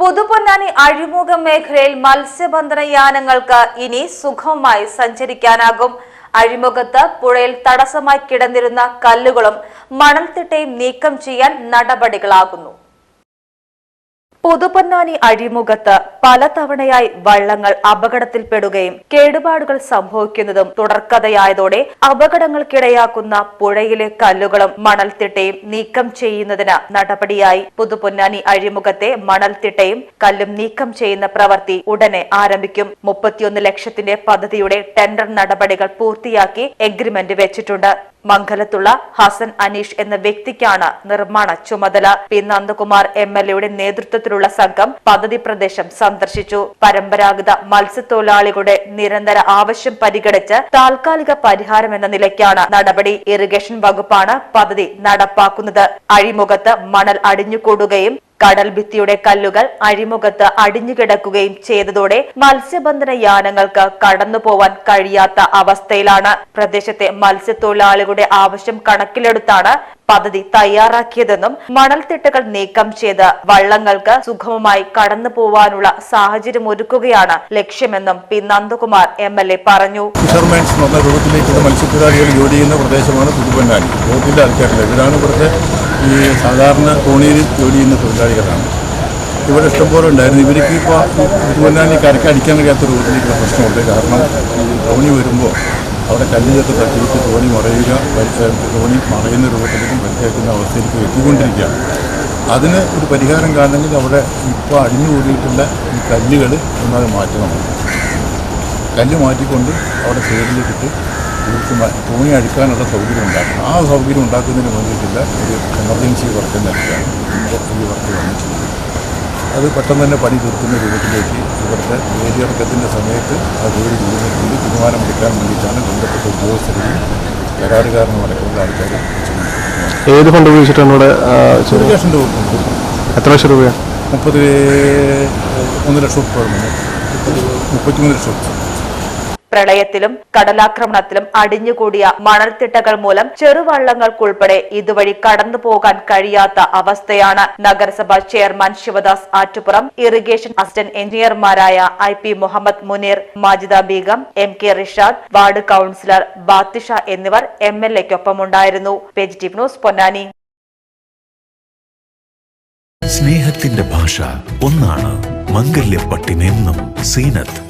പുതുപൊന്നാനി അഴിമുഖം മേഖലയിൽ മത്സ്യബന്ധന യാനങ്ങൾക്ക് ഇനി സുഖമായി സഞ്ചരിക്കാനാകും. അഴിമുഖത്ത് പുഴയിൽ തടസ്സമായി കിടന്നിരുന്ന കല്ലുകളും മണൽത്തിട്ടയും നീക്കം ചെയ്യാൻ നടപടികളാകുന്നു. പുതുപൊന്നാനി അഴിമുഖത്ത് പലതവണയായി വള്ളങ്ങൾ അപകടത്തിൽപ്പെടുകയും കേടുപാടുകൾ സംഭവിക്കുന്നതും തുടർക്കഥയായതോടെ അപകടങ്ങൾക്കിടയാക്കുന്ന പുഴയിലെ കല്ലുകളും മണൽത്തിട്ടയും നീക്കം ചെയ്യുന്നതിന് നടപടിയായി പുതുപൊന്നാനി അഴിമുഖത്തെ മണൽത്തിട്ടയും കല്ലും നീക്കം ചെയ്യുന്ന പ്രവൃത്തി ഉടനെ ആരംഭിക്കും. മുപ്പത്തിയൊന്ന് ലക്ഷത്തിന്റെ പദ്ധതിയുടെ ടെൻഡർ നടപടികൾ പൂർത്തിയാക്കി എഗ്രിമെന്റ് വെച്ചിട്ടുണ്ട്. മംഗലത്തുള്ള ഹസൻ അനീഷ് എന്ന വ്യക്തിക്കാണ് നിർമ്മാണ ചുമതല. പി നന്ദകുമാർ എം എൽ എയുടെ നേതൃത്വത്തിലുള്ള സംഘം പദ്ധതി പ്രദേശം സന്ദർശിച്ചു. പരമ്പരാഗത മത്സ്യത്തൊഴിലാളികളുടെ നിരന്തര ആവശ്യം പരിഗണിച്ച് താൽക്കാലിക പരിഹാരം എന്ന നിലയ്ക്കാണ് നടപടി ഇറിഗേഷൻ വകുപ്പാണ് പദ്ധതി നടപ്പാക്കുന്നത്. അഴിമുഖത്ത് മണൽ അടിഞ്ഞുകൂടുകയും കടൽ ഭിത്തിയുടെ കല്ലുകൾ അഴിമുഖത്ത് അടിഞ്ഞുകിടക്കുകയും ചെയ്തതോടെ മത്സ്യബന്ധന യാനങ്ങൾക്ക് കടന്നുപോവാൻ കഴിയാത്ത അവസ്ഥയിലാണ് പ്രദേശത്തെ മത്സ്യത്തൊഴിലാളികളുടെ ആവശ്യം കണക്കിലെടുത്താണ് പദ്ധതി തയ്യാറാക്കിയതെന്നും മണൽത്തിട്ടകൾ നീക്കം ചെയ്ത് വള്ളങ്ങൾക്ക് സുഗമമായി കടന്നു പോവാനുള്ള സാഹചര്യം ഒരുക്കുകയാണ് ലക്ഷ്യമെന്നും P. Nandakumar M. L. A. പറഞ്ഞു. ഫിഷർമാൻസ് എന്ന രൂപത്തിലേക്ക് മത്സ്യത്തൊഴിലാളികൾ ജോലി ചെയ്യുന്ന പ്രദേശമാണ് പുതുപ്പന്നാനി ബോട്ടിന്റെ ആൾക്കാരില്ല. ഇതാണ് ഇവിടുത്തെ ഈ സാധാരണ തോണിയിൽ ജോലി ചെയ്യുന്ന തൊഴിലാളികളാണ്. ഇവിടെ ഇഷ്ടംപോലെ ഉണ്ടായിരുന്നു. ഇവർക്ക് ഇപ്പോൾ പുതുപ്പന്നാനി കരക്ക് അടിക്കാൻ കഴിയാത്ത രൂപത്തിലേക്കുള്ള പ്രശ്നമുണ്ട്. കാരണം ഈ തോണി വരുമ്പോൾ അവിടെ കല്ലുകൾക്ക് തട്ടിയിട്ട് തോണി മറയുക തോണി മറയുന്ന രൂപത്തിലേക്കും പരിചയക്കുന്ന അവസ്ഥയിലേക്ക് എത്തിക്കൊണ്ടിരിക്കുകയാണ്. അതിന് ഒരു പരിഹാരം കാണണമെങ്കിൽ അവിടെ ഇപ്പോൾ അടിഞ്ഞുകൂടിയിട്ടുള്ള ഈ കല്ലുകൾ ഒന്നത് മാറ്റണം. കല്ല് മാറ്റിക്കൊണ്ട് അവിടെ സൈഡിലിട്ടിട്ട് മാ- തൂണി അടിക്കാനുള്ള സൗകര്യം ഉണ്ടാക്കണം. ആ സൗകര്യം ഉണ്ടാക്കുന്നതിന് വേണ്ടിയിട്ടുള്ള ഒരു എമർജൻസി വർക്ക് നൽകിയാണ് ഈ വർക്ക് വന്നിട്ടുള്ളത് അത് പെട്ടെന്ന് തന്നെ പണി തീർക്കുന്ന രൂപത്തിലേക്ക് ഇവിടുത്തെ വേലിയിറക്കത്തിന്റെ സമയത്ത് ആ ജോലി ചെയ്യുന്നതിൽ തീരുമാനമെടുക്കാൻ വേണ്ടിയിട്ടാണ് ബന്ധപ്പെട്ട ഉദ്യോഗസ്ഥരെയും കരാറുകാരനും അടക്കമുള്ള ആൾക്കാർ ഏത് ഫണ്ട് ഉപയോഗിച്ചിട്ടാണ് ഇവിടെ ലക്ഷം രൂപ എത്ര ലക്ഷം രൂപയാണ്? മുപ്പത് ഒന്ന് ലക്ഷം രൂപ മുപ്പത്തിമൂന്ന് ലക്ഷം. പ്രളയത്തിലും കടലാക്രമണത്തിലും അടിഞ്ഞുകൂടിയ മണൽത്തിട്ടകൾ മൂലം ചെറുവള്ളങ്ങൾക്കുൾപ്പെടെ ഇതുവഴി കടന്നു പോകാൻ കഴിയാത്ത അവസ്ഥയാണ് നഗരസഭ chairman Sivadas Attupuram irrigation assistant എഞ്ചിനീയർമാരായ I P Muhammad Munir Majida Beegum M K Rishad ward councillor Bathisha എന്നിവർ M L എക്കൊപ്പമുണ്ടായിരുന്നു. Positive news Ponnani. സ്നേഹത്തിന്റെ ഭാഷ ഒന്നാണ് മംഗല്യപ്പട്ടിനെന്നും സീനത്ത്.